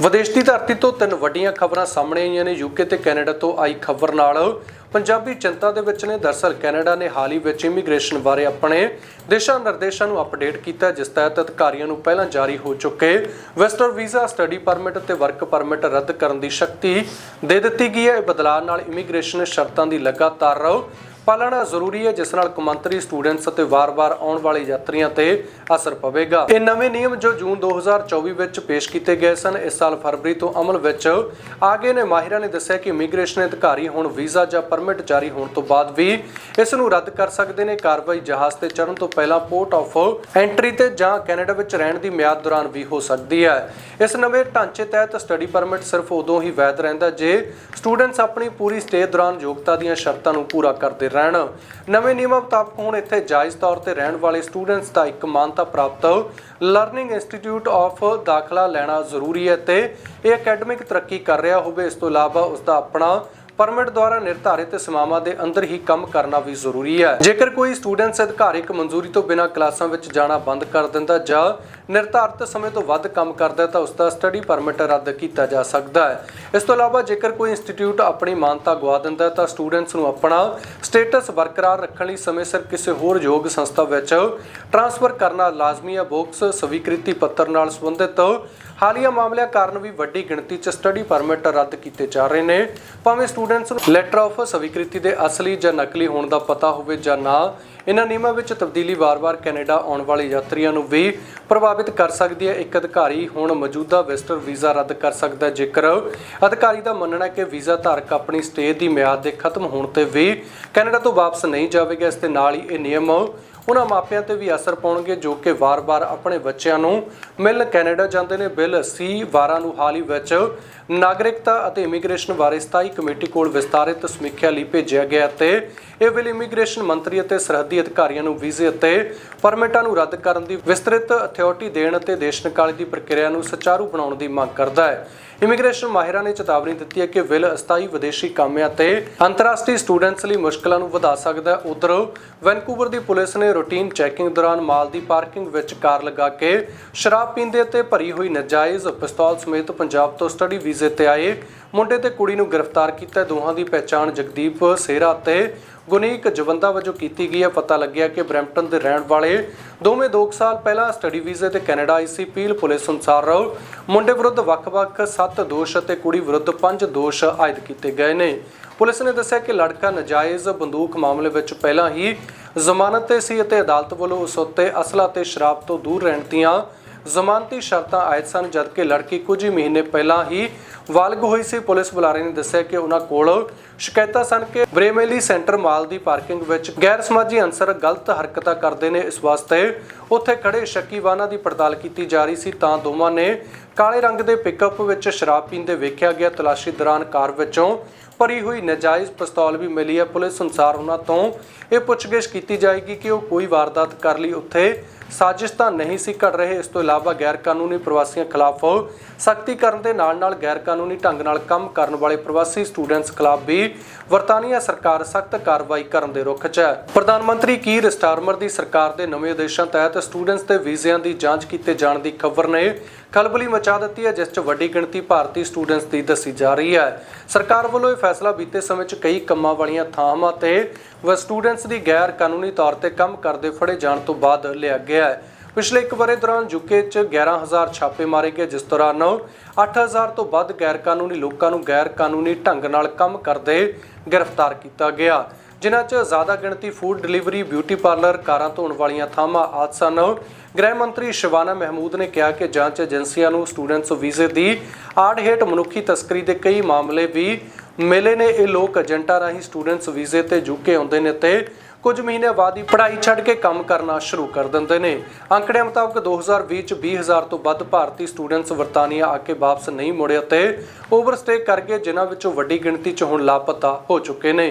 ਵਿਦੇਸ਼ ਦੀ ਧਰਤੀ ਤੋਂ ਤਿੰਨ ਵੱਡੀਆਂ ਖਬਰਾਂ ਸਾਹਮਣੇ ਆਈਆਂ ਨੇ ਯੂਕੇ ਤੇ ਕੈਨੇਡਾ ਤੋਂ ਆਈ ਖਬਰ ਨਾਲ। ਪੰਜਾਬੀ ਚਿੰਤਾ ਦੇ ਵਿੱਚ ਨੇ ਦਰਸਲ ਕੈਨੇਡਾ ਨੇ ਹਾਲ ਹੀ ਵਿੱਚ ਇਮੀਗ੍ਰੇਸ਼ਨ ਬਾਰੇ ਆਪਣੇ ਦਿਸ਼ਾ ਨਿਰਦੇਸ਼ਾਂ ਨੂੰ ਅਪਡੇਟ ਕੀਤਾ, ਜਿਸ ਤਹਿਤ ਅਧਿਕਾਰੀਆਂ ਨੂੰ ਪਹਿਲਾਂ ਜਾਰੀ ਹੋ ਚੁੱਕੇ ਵਿਜ਼ਟਰ ਵੀਜ਼ਾ ਸਟੱਡੀ ਪਰਮਿਟ ਅਤੇ ਵਰਕ ਪਰਮਿਟ ਰੱਦ ਕਰਨ ਦੀ ਸ਼ਕਤੀ ਦੇ ਦਿੱਤੀ ਗਈ ਹੈ। ਇਹ ਬਦਲਾਅ ਨਾਲ ਇਮੀਗ੍ਰੇਸ਼ਨ ਸ਼ਰਤਾਂ ਦੀ ਲਗਾਤਾਰ ਪਾਲਣਾ ਜ਼ਰੂਰੀ ਹੈ, ਜਿਸ ਨਾਲ ਕੌਮਾਂਤਰੀ ਸਟੂਡੈਂਟਸ ਅਤੇ ਵਾਰ-ਵਾਰ ਆਉਣ ਵਾਲੇ ਯਾਤਰੀਆਂ ਤੇ ਅਸਰ ਪਵੇਗਾ। ਇਹ ਨਵੇਂ ਨਿਯਮ ਜੋ ਜੂਨ 2024 ਵਿੱਚ ਪੇਸ਼ ਕੀਤੇ ਗਏ ਸਨ, ਇਸ ਸਾਲ ਫਰਵਰੀ ਤੋਂ ਅਮਲ ਵਿੱਚ ਆ ਗਏ ਨੇ। ਮਾਹਿਰਾਂ ਨੇ ਦੱਸਿਆ ਕਿ ਇਮੀਗ੍ਰੇਸ਼ਨ ਅਧਿਕਾਰੀ ਹੁਣ ਵੀਜ਼ਾ ਜਾਂ ਪਰਮਿਟ ਜਾਰੀ ਹੋਣ ਤੋਂ ਬਾਅਦ ਵੀ ਇਸ ਨੂੰ ਰੱਦ ਕਰ ਸਕਦੇ ਨੇ। ਕਾਰਵਾਈ ਜਹਾਜ਼ ਤੇ ਚੜ੍ਹਨ ਤੋਂ ਪਹਿਲਾਂ ਪੋਰਟ ਆਫ ਐਂਟਰੀ ਤੇ ਜਾਂ ਕੈਨੇਡਾ ਵਿੱਚ ਰਹਿਣ ਦੀ ਮਿਆਦ ਦੌਰਾਨ ਵੀ ਹੋ ਸਕਦੀ ਹੈ। ਇਸ ਨਵੇਂ ਢਾਂਚੇ ਤਹਿਤ ਸਟੱਡੀ ਪਰਮਿਟ ਸਿਰਫ ਉਦੋਂ ਹੀ ਵੈਧ ਰਹਿੰਦਾ, ਜੇ ਸਟੂਡੈਂਟਸ ਆਪਣੀ ਪੂਰੀ ਸਟੇ ਦੌਰਾਨ ਯੋਗਤਾ ਦੀਆਂ ਸ਼ਰਤਾਂ ਨੂੰ ਪੂਰਾ ਕਰਦੇ ਰਹਿਣ। ਨਵੇਂ ਨਿਯਮਾਂ ਮੁਤਾਬਕ ਹੁਣ ਇੱਥੇ ਜਾਇਜ਼ ਤੌਰ ਤੇ ਰਹਿਣ ਵਾਲੇ ਸਟੂਡੈਂਟਸ ਦਾ ਇੱਕ ਮਾਨਤਾ ਪ੍ਰਾਪਤ ਲਰਨਿੰਗ ਇੰਸਟੀਚਿਊਟ ਆਫ ਦਾਖਲਾ ਲੈਣਾ ਜ਼ਰੂਰੀ ਹੈ ਤੇ ਇਹ ਅਕੈਡਮਿਕ ਤਰੱਕੀ ਕਰ ਰਿਹਾ ਹੋਵੇ। ਇਸ ਤੋਂ ਇਲਾਵਾ ਉਸ ਦਾ ਆਪਣਾ ਪਰਮਿਟ ਦੁਆਰਾ ਨਿਰਧਾਰਿਤ ਸਮਾਵਾਂ ਦੇ ਅੰਦਰ ਹੀ ਕੰਮ ਕਰਨਾ ਵੀ ਜ਼ਰੂਰੀ ਹੈ। ਜੇਕਰ ਕੋਈ ਸਟੂਡੈਂਟਸ ਅਧਿਕਾਰਿਕ ਮਨਜ਼ੂਰੀ ਤੋਂ ਬਿਨਾਂ ਕਲਾਸਾਂ ਵਿੱਚ ਜਾਣਾ ਬੰਦ ਕਰ ਦਿੰਦਾ ਜਾਂ ਨਿਰਧਾਰਿਤ ਸਮੇਂ ਤੋਂ ਵੱਧ ਕੰਮ ਕਰਦਾ ਹੈ ਤਾਂ ਉਸ ਦਾ ਸਟੱਡੀ ਪਰਮਿਟ ਰੱਦ ਕੀਤਾ ਜਾ ਸਕਦਾ ਹੈ। ਇਸ ਤੋਂ ਇਲਾਵਾ ਜੇਕਰ ਕੋਈ ਇੰਸਟੀਚਿਊਟ ਆਪਣੀ ਮਾਨਤਾ ਗਵਾ ਦਿੰਦਾ ਹੈ ਤਾਂ ਸਟੂਡੈਂਟਸ ਨੂੰ ਆਪਣਾ ਸਟੇਟਸ ਬਰਕਰਾਰ ਰੱਖਣ ਲਈ ਸਮੇਂ ਸਿਰ ਕਿਸੇ ਹੋਰ ਯੋਗ ਸੰਸਥਾ ਵਿੱਚ ਟ੍ਰਾਂਸਫਰ ਕਰਨਾ ਲਾਜ਼ਮੀ ਹੈ। ਬੋਕਸ, ਸਵੀਕ੍ਰਿਤੀ ਪੱਤਰ ਨਾਲ ਸੰਬੰਧਿਤ ਹਾਲੀਆ ਮਾਮਲਿਆਂ ਕਾਰਨ ਵੀ ਵੱਡੀ ਗਿਣਤੀ 'ਚ ਸਟੱਡੀ ਪਰਮਿਟ ਰੱਦ ਕੀਤੇ ਜਾ ਰਹੇ ਨੇ। ਭਾਵੇਂ ਸਟੂਡੈਂਟਸ ਨੂੰ ਲੈਟਰ ਆਫ ਸਵੀਕ੍ਰਿਤੀ ਦੇ ਅਸਲੀ ਜਾਂ ਨਕਲੀ ਹੋਣ ਦਾ ਪਤਾ ਹੋਵੇ ਜਾਂ ਨਾ ਇਹਨਾਂ ਨਿਯਮਾਂ ਵਿੱਚ ਤਬਦੀਲੀ ਵਾਰ-ਵਾਰ ਕੈਨੇਡਾ ਆਉਣ ਵਾਲੇ ਯਾਤਰੀਆਂ ਨੂੰ ਵੀ ਪ੍ਰਭਾਵਿਤ ਕਰ ਸਕਦੀ ਹੈ। ਇੱਕ ਅਧਿਕਾਰੀ ਹੁਣ ਮੌਜੂਦਾ ਵਿਜ਼ਟਰ ਵੀਜ਼ਾ ਰੱਦ ਕਰ ਸਕਦਾ ਹੈ। ਜੇਕਰ ਅਧਿਕਾਰੀ ਦਾ ਮੰਨਣਾ ਹੈ ਕਿ ਵੀਜ਼ਾ ਧਾਰਕ ਆਪਣੀ ਸਟੇ ਦੀ ਮਿਆਦ ਦੇ ਖਤਮ ਹੋਣ ਤੇ ਵੀ ਕੈਨੇਡਾ ਤੋਂ ਵਾਪਸ ਨਹੀਂ ਜਾਵੇਗਾ, ਇਸ ਦੇ ਨਾਲ ਹੀ ਇਹ ਨਿਯਮ ਉਹਨਾਂ ਮਾਪਿਆਂ ਤੇ ਵੀ ਅਸਰ ਪਾਉਣਗੇ ਜੋ ਕਿ ਵਾਰ-ਵਾਰ ਆਪਣੇ ਬੱਚਿਆਂ ਨੂੰ ਮਿਲਣ। ਕੈਨੇਡਾ ਜਾਂਦੇ ਨੇ ਬਿੱਲ ਸੀ ਵਾਰਾਂ ਨੂੰ ਹਾਲ ਹੀ ਵਿੱਚ ਨਾਗਰਿਕਤਾ ਅਤੇ ਇਮੀਗ੍ਰੇਸ਼ਨ ਬਾਰੇ ਸਥਾਈ ਕਮੇਟੀ ਕੋਲ ਵਿਸਤਾਰਿਤ ਸਮੀਖਿਆ ਲਈ ਭੇਜਿਆ ਗਿਆ ਤੇ ਇਹ ਬਿੱਲ ਇਮੀਗ੍ਰੇਸ਼ਨ ਮੰਤਰੀ ਅਤੇ ਸਰਹੱਦੀ ਅਧਿਕਾਰੀਆਂ ਨੂੰ ਵੀਜ਼ੇ ਅਤੇ ਪਰਮਿਟਾਂ ਨੂੰ ਰੱਦ ਕਰਨ ਦੀ ਵਿਸਤ੍ਰਿਤ ਅਥਾਰਟੀ ਦੇਣ ਅਤੇ ਦੇਸ਼ ਨਿਕਾਲੀ ਦੀ ਪ੍ਰਕਿਰਿਆ ਨੂੰ ਸੁਚਾਰੂ ਬਣਾਉਣ ਦੀ ਮੰਗ ਕਰਦਾ ਹੈ। ਇਮੀਗ੍ਰੇਸ਼ਨ ਮਾਹਿਰਾਂ ਨੇ ਚੇਤਾਵਨੀ ਦਿੱਤੀ ਹੈ ਕਿ ਬਿੱਲ ਅਸਥਾਈ ਵਿਦੇਸ਼ੀ ਕਾਮਿਆਂ ਤੇ ਅੰਤਰਰਾਸ਼ਟਰੀ ਸਟੂਡੈਂਟਸ ਲਈ ਮੁਸ਼ਕਲਾਂ ਨੂੰ ਵਧਾ ਸਕਦਾ ਹੈ। ਉਧਰ ਵੈਨਕੂਵਰ ਦੀ ਪੁਲਿਸ ਨੇ ਰੂਟੀਨ ਚੈਕਿੰਗ ਦੌਰਾਨ ਮਾਲ ਦੀ ਪਾਰਕਿੰਗ ਵਿੱਚ ਕਾਰ ਲਗਾ ਕੇ ਸ਼ਰਾਬ ਪੀਂਦੇ ਤੇ ਭਰੀ ਹੋਈ ਨਜਾਇਜ਼ ਪਿਸਤੌਲ ਸਮੇਤ ਪੰਜਾਬ ਤੋਂ ਸਟੱਡੀ ਵੀਜ਼ੇ ਤੇ ਆਏ ਮੁੰਡੇ ਤੇ ਕੁੜੀ ਨੂੰ ਗ੍ਰਿਫਤਾਰ ਕੀਤਾ ਦੋਹਾਂ ਦੀ ਪਹਿਚਾਣ ਜਗਦੀਪ ਸੇਰਾ ਤੇ ਗੁਨੀਕ ਜਵੰਦਾ ਵਜੋਂ ਕੀਤੀ ਗਈ ਹੈ। ਪਤਾ ਲੱਗਿਆ ਕਿ ਬਰੈਂਪਟਨ ਦੇ ਰਹਿਣ ਵਾਲੇ ਦੋਵੇਂ 2 ਸਾਲ ਪਹਿਲਾਂ ਸਟੱਡੀ ਵੀਜ਼ੇ ਤੇ ਕੈਨੇਡਾ ਆਈ ਸੀ। ਪੀਲ ਪੁਲਿਸ ਅਨੁਸਾਰ ਮੁੰਡੇ ਵਿਰੁੱਧ ਵੱਖ-ਵੱਖ 7 ਦੋਸ਼ ਅਤੇ ਕੁੜੀ ਵਿਰੁੱਧ 5 ਦੋਸ਼ ਆਇਦ ਕੀਤੇ ਗਏ ਨੇ। ਪੁਲਿਸ ਨੇ ਦੱਸਿਆ ਕਿ ਲੜਕਾ ਨਜਾਇਜ਼ ਬੰਦੂਕ ਮਾਮਲੇ ਵਿੱਚ ਪਹਿਲਾਂ ਹੀ ਜ਼ਮਾਨਤ ਤੇ ਸੀ ਅਤੇ ਅਦਾਲਤ ਵੱਲੋਂ ਉਸ ਉੱਤੇ ਅਸਲਾ ਤੇ ਸ਼ਰਾਬ ਤੋਂ ਦੂਰ ਰਹਿਣ ਦੀਆਂ ਜ਼ਮਾਨਤੀ ਸ਼ਰਤਾਂ ਆਇਤ ਸਨ, ਜਦਕਿ ਲੜਕੀ ਕੁਝ ਹੀ ਮਹੀਨੇ ਪਹਿਲਾਂ ਹੀ ਵਾਲਗ ਹੋਈ ਸੀ ਪੁਲਿਸ ਬੁਲਾਰੇ ਨੇ ਦੱਸਿਆ ਕਿ ਉਹਨਾਂ ਕੋਲ ਸ਼ਿਕਾਇਤਾਂ ਸਨ ਕਿ ਬਰੇਮੇਲੀ ਸੈਂਟਰ ਮਾਲ ਦੀ ਪਾਰਕਿੰਗ ਵਿੱਚ ਗੈਰ ਸਮਾਜੀ ਅਨਸਰ ਗਲਤ ਹਰਕਤਾਂ ਕਰਦੇ ਨੇ। ਇਸ ਵਾਸਤੇ ਉੱਥੇ ਖੜੇ ਸ਼ੱਕੀ ਵਾਹਨਾਂ ਦੀ ਪੜਤਾਲ ਕੀਤੀ ਜਾ ਰਹੀ ਸੀ, ਤਾਂ ਦੋਵਾਂ ਨੇ ਕਾਲੇ ਰੰਗ ਦੇ ਪਿਕਅਪ ਵਿੱਚ ਸ਼ਰਾਬ ਪੀਂਦੇ ਵੇਖਿਆ ਗਿਆ ਤਲਾਸ਼ੀ ਦੌਰਾਨ ਕਾਰ ਵਿੱਚੋਂ ਭਰੀ ਹੋਈ ਨਜਾਇਜ਼ ਪਿਸਤੌਲ ਵੀ ਮਿਲੀ ਹੈ। ਪੁਲਿਸ ਅਨੁਸਾਰ ਉਹਨਾਂ ਤੋਂ ਇਹ ਪੁੱਛਗਿੱਛ ਕੀਤੀ ਜਾਏਗੀ ਕਿ ਉਹ ਕੋਈ ਵਾਰਦਾਤ ਕਰ ਲਈ। ਉੱਥੇ ਸਾਜ਼ਿਸ਼ ਤਾਂ ਨਹੀਂ ਸੀ ਘੜ ਰਹੇ। ਇਸ ਤੋਂ ਇਲਾਵਾ ਗੈਰ ਕਾਨੂੰਨੀ ਪ੍ਰਵਾਸੀਆਂ ਖਿਲਾਫ ਸਖਤੀ ਕਰਨ ਦੇ ਨਾਲ-ਨਾਲ ਗੈਰ ਕਾਨੂੰਨੀ ਢੰਗ ਨਾਲ ਕੰਮ ਕਰਨ ਵਾਲੇ ਪ੍ਰਵਾਸੀ ਸਟੂਡੈਂਟਸ ਖਿਲਾਫ ਵੀ ਵਰਤਾਨੀਆ ਸਰਕਾਰ ਸਖਤ ਕਾਰਵਾਈ ਕਰਨ ਦੇ ਰੁਖ 'ਚ ਹੈ। ਪ੍ਰਧਾਨ ਮੰਤਰੀ ਕੀਰ ਸਟਾਰਮਰ ਦੀ ਸਰਕਾਰ ਦੇ ਨਵੇਂ ਆਦੇਸ਼ਾਂ ਤਹਿਤ ਸਟੂਡੈਂਟਸ ਦੇ ਵੀਜ਼ਿਆਂ ਦੀ ਜਾਂਚ ਕੀਤੇ ਜਾਣ ਦੀ ਖਬਰ ਨੇ ਖਲਬਲੀ ਮਚਾ ਦਿੱਤੀ ਹੈ, ਜਿਸ 'ਚ ਵੱਡੀ ਗਿਣਤੀ ਭਾਰਤੀ ਸਟੂਡੈਂਟਸ ਦੀ ਦੱਸੀ ਜਾ ਰਹੀ ਹੈ। ਸਰਕਾਰ ਵੱਲੋਂ ਇਹ ਫੈਸਲਾ ਬੀਤੇ ਸਮੇਂ 'ਚ ਕਈ ਕੰਮਾਂ ਵਾਲੀਆਂ ਥਾਵਾਂ ਤੇ ਵ ਸਟੂਡੈਂਟਸ ਦੀ ਗੈਰ ਕਾਨੂੰਨੀ ਤੌਰ ਤੇ ਕੰਮ ਕਰਦੇ ਫੜੇ ਜਾਣ ਤੋਂ ਬਾਅਦ ਲਿਆ ਗਿਆ ਹੈ। ਪਿਛਲੇ ਇੱਕ ਵਰੇ ਦੌਰਾਨ ਯੂਕੇ 'ਚ 11000 ਛਾਪੇ ਮਾਰੇ ਗਏ, ਜਿਸ ਦੌਰਾਨ 8000 ਤੋਂ ਵੱਧ ਗੈਰ ਕਾਨੂੰਨੀ ਲੋਕਾਂ ਨੂੰ ਗੈਰ ਕਾਨੂੰਨੀ ਢੰਗ ਨਾਲ ਕੰਮ ਕਰਦੇ ਗ੍ਰਿਫਤਾਰ ਕੀਤਾ ਗਿਆ। ਜਿਨ੍ਹਾਂ 'ਚ ਜ਼ਿਆਦਾ ਗਿਣਤੀ ਫੂਡ ਡਿਲੀਵਰੀ ਬਿਊਟੀ ਪਾਰਲਰ ਕਾਰਾਂ ਧੋਣ ਵਾਲੀਆਂ ਥਾਵਾਂ ਆਦਿ ਸਨ। ਗ੍ਰਹਿ ਮੰਤਰੀ ਸ਼ਿਵਾਨਾ ਮਹਿਮੂਦ ਨੇ ਕਿਹਾ ਕਿ ਜਾਂਚ ਏਜੰਸੀਆਂ ਨੂੰ ਸਟੂਡੈਂਟਸ ਵੀਜ਼ੇ ਦੀ ਆੜ ਹੇਠ ਮਨੁੱਖੀ ਤਸਕਰੀ ਦੇ ਕਈ ਮਾਮਲੇ ਵੀ ਮਿਲੇ ਨੇ। ਇਹ ਲੋਕ ਏਜੰਟਾਂ ਰਾਹੀਂ ਸਟੂਡੈਂਟਸ ਵੀਜ਼ੇ ਤੇ ਯੂਕੇ ਆਉਂਦੇ ਨੇ ਤੇ ਕੁਝ ਮਹੀਨੇ ਬਾਅਦ ਹੀ ਪੜ੍ਹਾਈ ਛੱਡ ਕੇ ਕੰਮ ਕਰਨਾ ਸ਼ੁਰੂ ਕਰ ਦਿੰਦੇ ਨੇ। ਅੰਕੜਿਆਂ ਮੁਤਾਬਕ 2020 ਚ 20000 ਤੋਂ ਵੱਧ ਭਾਰਤੀ ਸਟੂਡੈਂਟਸ ਵਰਤਾਨੀਆ ਆ ਕੇ ਵਾਪਸ ਨਹੀਂ ਮੁੜੇ ਅਤੇ ਓਵਰਸਟੇ ਕਰ ਗਏ ਜਿਨ੍ਹਾਂ ਵਿੱਚੋਂ ਵੱਡੀ ਗਿਣਤੀ ਚ ਹੁਣ ਲਾਪਤਾ ਹੋ ਚੁੱਕੇ ਨੇ।